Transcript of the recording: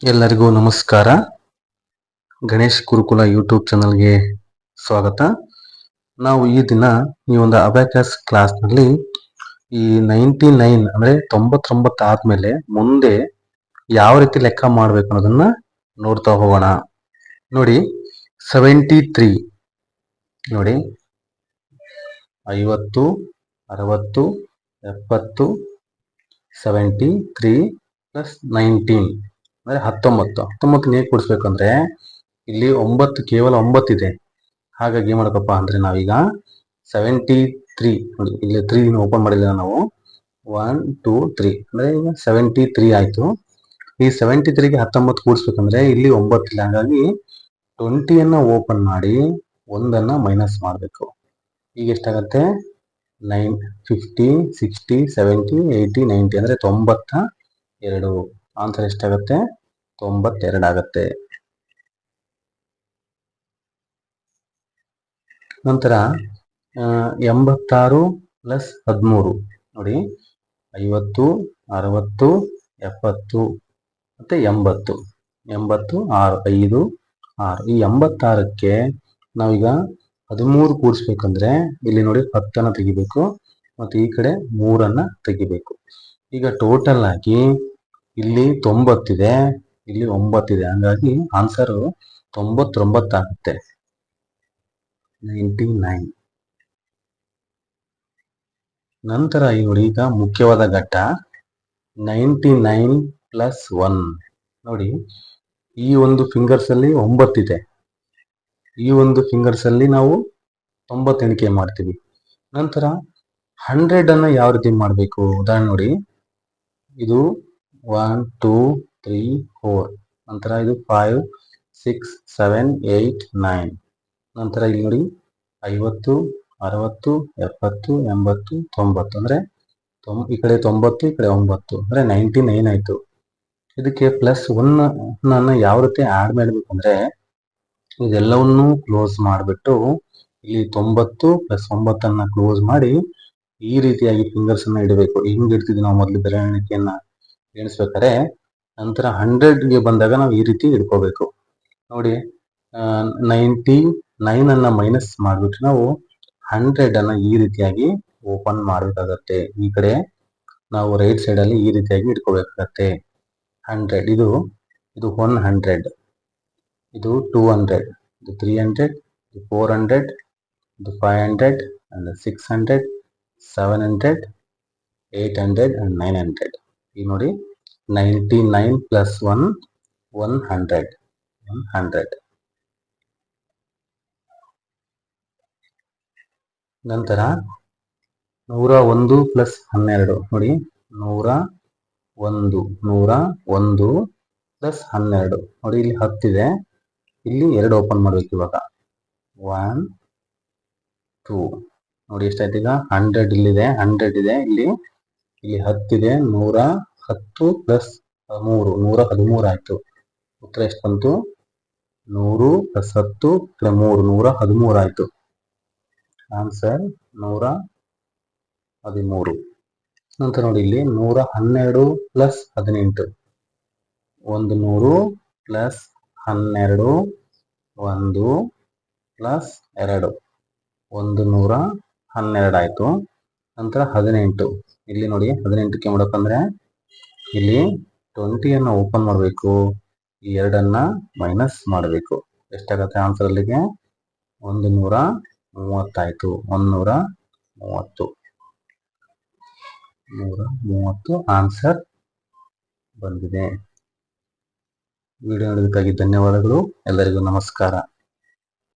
ಎಲ್ಲರಿಗೂ ನಮಸ್ಕಾರ. ಗಣೇಶ್ ಗುರುಕುಲ ಯೂಟ್ಯೂಬ್ ಚಾನಲ್ಗೆ ಸ್ವಾಗತ. ನಾವು ಈ ದಿನ ಈ ಒಂದು ಅಬ್ಯಾಕಸ್ ಕ್ಲಾಸ್ನಲ್ಲಿ ಈ ನೈಂಟಿ ನೈನ್ ಅಂದ್ರೆ ತೊಂಬತ್ತೊಂಬತ್ತು ಆದ್ಮೇಲೆ ಮುಂದೆ ಯಾವ ರೀತಿ ಲೆಕ್ಕ ಮಾಡ್ಬೇಕು ಅನ್ನೋದನ್ನ ನೋಡ್ತಾ ಹೋಗೋಣ. ನೋಡಿ ಸೆವೆಂಟಿ ತ್ರೀ ನೋಡಿ, ಐವತ್ತು, ಅರವತ್ತು, ಎಪ್ಪತ್ತು ಸೆವೆಂಟಿ ತ್ರೀ ಪ್ಲಸ್ ನೈನ್ಟೀನ್ ಅಂದ್ರೆ ಹತ್ತೊಂಬತ್ತು. ಹತ್ತೊಂಬತ್ತು ಹೇಗೆ ಕೂಡಿಸ್ಬೇಕಂದ್ರೆ ಇಲ್ಲಿ ಒಂಬತ್ತು, ಕೇವಲ ಒಂಬತ್ತಿದೆ. ಹಾಗಾಗಿ ಏನು ಮಾಡಬೇಕಪ್ಪ ಅಂದ್ರೆ ನಾವೀಗ ಸೆವೆಂಟಿ ತ್ರೀ ನೋಡಿ, ಇಲ್ಲಿ ತ್ರೀ ಓಪನ್ ಮಾಡಿಲ್ಲ ನಾವು. ಒನ್ ಟೂ ತ್ರೀ ಅಂದ್ರೆ ಈಗ ಸೆವೆಂಟಿ ತ್ರೀ ಆಯ್ತು. ಈ ಸೆವೆಂಟಿ ತ್ರೀಗೆ ಹತ್ತೊಂಬತ್ತು ಕೂಡಿಸ್ಬೇಕಂದ್ರೆ ಇಲ್ಲಿ ಒಂಬತ್ತಿಲ್ಲ. ಹಾಗಾಗಿ ಟ್ವೆಂಟಿಯನ್ನು ಓಪನ್ ಮಾಡಿ ಒಂದನ್ನ ಮೈನಸ್ ಮಾಡಬೇಕು. ಈಗ ಎಷ್ಟಾಗತ್ತೆ? Nine fifty sixty seventy eighty ninety ಅಂದ್ರೆ ತೊಂಬತ್ತ ಎರಡು. ಆನ್ಸರ್ ಎಷ್ಟಾಗತ್ತೆ? ತೊಂಬತ್ತೆರಡಾಗತ್ತೆ ನಂತರ ಎಂಬತ್ತಾರು ಪ್ಲಸ್ ಹದಿಮೂರು. ನೋಡಿ, ಐವತ್ತು, ಅರವತ್ತು, ಎಪ್ಪತ್ತು, ಮತ್ತೆ ಎಂಬತ್ತು. ಎಂಬತ್ತು, ಆರು, ಐದು, ಆರು. ಈ ಎಂಬತ್ತಾರಕ್ಕೆ ನಾವೀಗ ಹದಿಮೂರು ಕೂಡಿಸ್ಬೇಕಂದ್ರೆ ಇಲ್ಲಿ ನೋಡಿ ಹತ್ತನ್ನ ತೆಗಿಬೇಕು, ಮತ್ತೆ ಈ ಕಡೆ ಮೂರನ್ನ ತೆಗಿಬೇಕು. ಈಗ ಟೋಟಲ್ ಆಗಿ ಇಲ್ಲಿ ತೊಂಬತ್ತಿದೆ, ಇಲ್ಲಿ ಒಂಬತ್ತಿದೆ. ಹಂಗಾಗಿ ಆನ್ಸರ್ ತೊಂಬತ್ತೊಂಬತ್ತಾಗುತ್ತೆ ನೈಂಟಿ ನೈನ್ ನಂತರ ನೋಡಿ ಈಗ ಮುಖ್ಯವಾದ ಘಟ್ಟ. ನೈಂಟಿ ನೈನ್ ಪ್ಲಸ್ ಒನ್ ನೋಡಿ, ಈ ಒಂದು ಫಿಂಗರ್ಸ್ ಅಲ್ಲಿ ಒಂಬತ್ತಿದೆ. ಈ ಒಂದು ಫಿಂಗರ್ಸ್ ಅಲ್ಲಿ ನಾವು ತೊಂಬತ್ತು ಎಣಿಕೆ ಮಾಡ್ತೀವಿ. ನಂತರ ಹಂಡ್ರೆಡನ್ನು ಯಾವ ರೀತಿ ಮಾಡಬೇಕು? ಉದಾಹರಣೆ ನೋಡಿ. ಇದು ಒನ್ ಟೂ ತ್ರೀ ಫೋರ್ ನಂತರ ಇದು five six seven eight nine ನಂತರ ಇಲ್ಲಿ ನೋಡಿ ಐವತ್ತು, ಅರವತ್ತು, ಎಪ್ಪತ್ತು, ಎಂಬತ್ತು, ತೊಂಬತ್ತು. ಅಂದ್ರೆ ತೊಂ, ಈ ಕಡೆ ತೊಂಬತ್ತು, ಈ ಕಡೆ ಒಂಬತ್ತು. ಅಂದ್ರೆ ನೈಂಟಿ ನೈನ್ ಆಯ್ತು? ಇದಕ್ಕೆ ಪ್ಲಸ್ ಒನ್ ನನ್ನ ಯಾವ ರೀತಿ ಆಡ್ ಮಾಡಬೇಕು ಅಂದ್ರೆ ಇದೆಲ್ಲವನ್ನೂ ಕ್ಲೋಸ್ ಮಾಡಿಬಿಟ್ಟು ಇಲ್ಲಿ ತೊಂಬತ್ತು ಪ್ಲಸ್ ಒಂಬತ್ತನ್ನ ಕ್ಲೋಸ್ ಮಾಡಿ ಈ ರೀತಿಯಾಗಿ ಫಿಂಗರ್ಸ್ ಅನ್ನ ಇಡಬೇಕು. ಹಿಂಗೆ ಇಡ್ತಿದ್ವಿ ನಾವು ಮೊದಲು ಬೆರಳಿಕೆಯನ್ನ ಎಣಿಸ್ಬೇಕಾದ್ರೆ ನಂತರ ಹಂಡ್ರೆಡ್ಗೆ ಬಂದಾಗ ನಾವು ಈ ರೀತಿ ಇಟ್ಕೋಬೇಕು ನೋಡಿ ನೈಂಟಿ ನೈನ್ ಅನ್ನ ಮೈನಸ್ ಮಾಡಿಬಿಟ್ಟು ನಾವು ಹಂಡ್ರೆಡ್ ಅನ್ನ ಈ ರೀತಿಯಾಗಿ ಓಪನ್ ಮಾಡಬೇಕಾಗತ್ತೆ. ಈ ಕಡೆ ನಾವು ರೈಟ್ ಸೈಡ್ ಅಲ್ಲಿ ಈ ರೀತಿಯಾಗಿ ಇಟ್ಕೋಬೇಕಾಗತ್ತೆ ಹಂಡ್ರೆಡ್ ಇದು ಇದು ಒನ್ ಹಂಡ್ರೆಡ್ ಇದು ಟೂ ಹಂಡ್ರೆಡ್ ಇದು ತ್ರೀ ಹಂಡ್ರೆಡ್ ಇದು ಫೋರ್ ಹಂಡ್ರೆಡ್ ಇದು five hundred and six hundred seven hundred eight hundred and nine hundred ಈಗ ನೋಡಿ ninety nine plus one one hundred one hundred ನಂತರ ನೂರ ಒಂದು ಪ್ಲಸ್ ಹನ್ನೆರಡು. ನೋಡಿ, ನೂರ ಒಂದು ನೂರ ಒಂದು ಪ್ಲಸ್ ಹನ್ನೆರಡು. ನೋಡಿ, ಇಲ್ಲಿ ಹತ್ತಿದೆ. ಇಲ್ಲಿ ಎರಡು ಓಪನ್ ಮಾಡಬೇಕು ಇವಾಗ. ಒನ್ ಟೂ ನೋಡಿ, ಎಷ್ಟಾಯ್ತು ಈಗ? ಹಂಡ್ರೆಡ್ ಇಲ್ಲಿದೆ ಹಂಡ್ರೆಡ್ ಇದೆ. ಇಲ್ಲಿ ಇಲ್ಲಿ ಹತ್ತಿದೆ ನೂರ ಹತ್ತು ಪ್ಲಸ್ ಮೂರು, ನೂರ ಹದಿಮೂರು ಆಯ್ತು. ಉತ್ತರ ಎಷ್ಟು ಬಂತು? ನೂರು ಪ್ಲಸ್ ಹತ್ತು ಮೂರು, ನೂರ ಹದಿಮೂರು ಆಯ್ತು. ಆನ್ಸರ್ ನೂರ ಹದಿಮೂರು. ನಂತರ ನೋಡಿ ಇಲ್ಲಿ ನೂರ ಹನ್ನೆರಡು ಪ್ಲಸ್ ಹದಿನೆಂಟು. ಒಂದು ನೂರು ಪ್ಲಸ್ ಹನ್ನೆರಡು, ಒಂದು ಪ್ಲಸ್ ಎರಡು. ಒಂದು ನೂರ ಹನ್ನೆರಡು ಆಯ್ತು. ನಂತರ ಹದಿನೆಂಟು. ಇಲ್ಲಿ ನೋಡಿ, ಹದಿನೆಂಟಕ್ಕೆ ಮಾಡಬೇಕಂದ್ರೆ ಇಲ್ಲಿ ಟ್ವೆಂಟಿಯನ್ನು ಓಪನ್ ಮಾಡಬೇಕು. ಈ ಎರಡನ್ನ ಮೈನಸ್ ಮಾಡಬೇಕು. ಎಷ್ಟಾಗತ್ತೆ ಆನ್ಸರ್ ಅಲ್ಲಿಗೆ? ಒಂದು ನೂರ ಮೂವತ್ತಾಯ್ತು ಒಂದೂರ ಮೂವತ್ತು ನೂರ ಮೂವತ್ತು ಆನ್ಸರ್ ಬಂದಿದೆ ವಿಡಿಯೋ ನೋಡೋದಕ್ಕಾಗಿ ಧನ್ಯವಾದಗಳು. ಎಲ್ಲರಿಗೂ ನಮಸ್ಕಾರ.